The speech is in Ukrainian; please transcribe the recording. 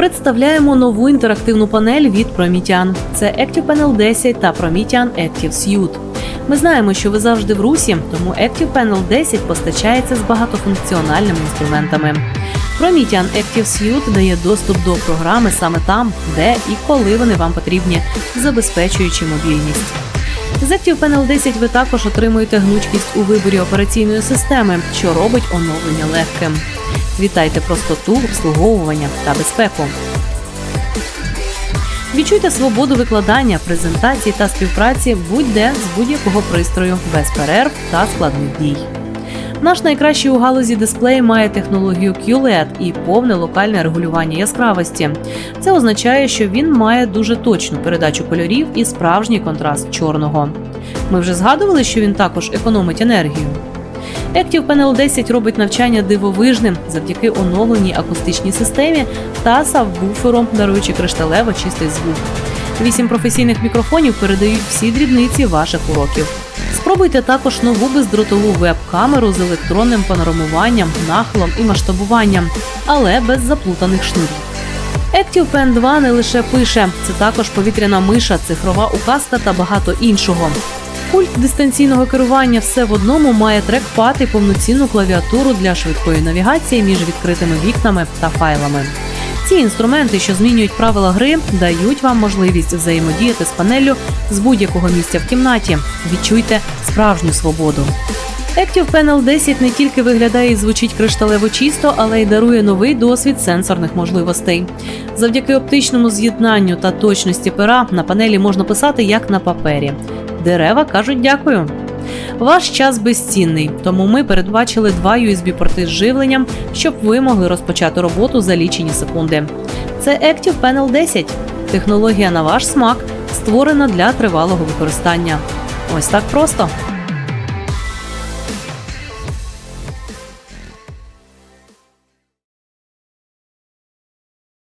Представляємо нову інтерактивну панель від Promethean. Це Active Panel 10 та Promethean Active Suite. Ми знаємо, що ви завжди в русі, тому Active Panel 10 постачається з багатофункціональними інструментами. Promethean Active Suite дає доступ до програми саме там, де і коли вони вам потрібні, забезпечуючи мобільність. З Active Panel 10 ви також отримуєте гнучкість у виборі операційної системи, що робить оновлення легким. Вітайте простоту, обслуговування та безпеку. Відчуйте свободу викладання, презентацій та співпраці будь-де з будь-якого пристрою без перерв та складних дій. Наш найкращий у галузі дисплей має технологію QLED і повне локальне регулювання яскравості. Це означає, що він має дуже точну передачу кольорів і справжній контраст чорного. Ми вже згадували, що він також економить енергію. Active Panel 10 робить навчання дивовижним завдяки оновленій акустичній системі та сабвуфером, даруючи кришталево чистий звук. Вісім професійних мікрофонів передають всі дрібниці ваших уроків. Спробуйте також нову бездротову веб-камеру з електронним панорамуванням, нахилом і масштабуванням, але без заплутаних шнурів. Active Pen 2 не лише пише, це також повітряна миша, цифрова указка та багато іншого. Пульт дистанційного керування все в одному має трекпад і повноцінну клавіатуру для швидкої навігації між відкритими вікнами та файлами. Ці інструменти, що змінюють правила гри, дають вам можливість взаємодіяти з панеллю з будь-якого місця в кімнаті. Відчуйте справжню свободу. Active Panel 10 не тільки виглядає і звучить кришталево чисто, але й дарує новий досвід сенсорних можливостей. Завдяки оптичному з'єднанню та точності пера на панелі можна писати як на папері. Дерева кажуть дякую. Ваш час безцінний, тому ми передбачили два USB-порти з живленням, щоб ви могли розпочати роботу за лічені секунди. Це Active Panel 10. Технологія на ваш смак, створена для тривалого використання. Ось так просто.